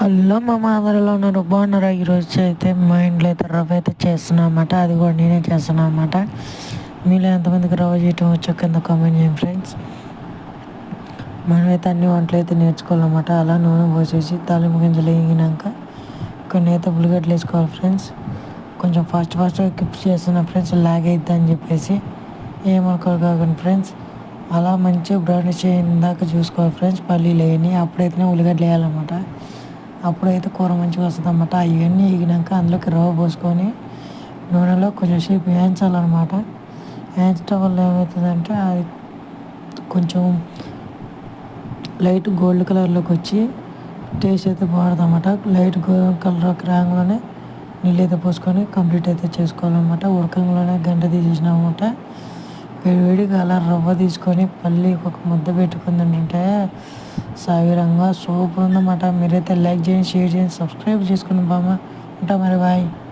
Hello మా మాదరలో ఉన్నారు బాగున్నారా ఈరోజు అయితే మా ఇంట్లో అయితే రవ్వ అయితే చేస్తున్నామన్నమాట అది కూడా నేనే చేస్తున్నామాట మీలో ఎంతమందికి రవ్వ చేయటం వచ్చో కింద కామెంట్ చేయండి ఫ్రెండ్స్. మనమైతే అన్ని వంటలు అయితే నేర్చుకోవాలన్నమాట. అలా నూనె పోసేసి తాలింపు గింజలు వేగినాక కొన్ని అయితే ఉల్లిగడ్డలు వేసుకోవాలి ఫ్రెండ్స్. కొంచెం ఫాస్ట్ ఫాస్ట్గా కిప్ చేస్తున్నా ఫ్రెండ్స్ లాగ్ అయిద్ది అని చెప్పేసి ఏమనుకోరు కాకుండా ఫ్రెండ్స్. అలా మంచిగా బ్రౌనిష్ అయిన దాకా చూసుకోవాలి ఫ్రెండ్స్. పల్లీలు వేయని అప్పుడైతేనే ఉల్లిగడ్డలు వేయాలన్నమాట. అప్పుడైతే కూర మంచిగా వస్తుంది అన్నమాట అవన్నీ ఎగినాక అందులోకి రవ్వ పోసుకొని నూనెలో కొంచెం సేపు వేయించాలన్నమాట. వేయించడం వల్ల ఏమవుతుందంటే అది కొంచెం లైట్ గోల్డ్ కలర్లోకి వచ్చి టేస్ట్ అయితే బాగుంటుంది అన్నమాట లైట్ గోల్డ్ కలర్ రాగానే నీళ్ళు అయితే పోసుకొని కంప్లీట్ అయితే చేసుకోవాలన్నమాట. ఉడకంలోనే గంట తీసేసినామన్నమాట. అనమాట వేడివేడిగా అలా రవ్వ తీసుకొని పల్లి ఒక ముద్ద పెట్టుకుంది అంటే సావిరంగా సూపర్ ఉందన్నమాట మీరైతే లైక్ చేయండి షేర్ చేయండి సబ్స్క్రైబ్ చేసుకుని బామ్మ. ఉంటా మరి బాయ్.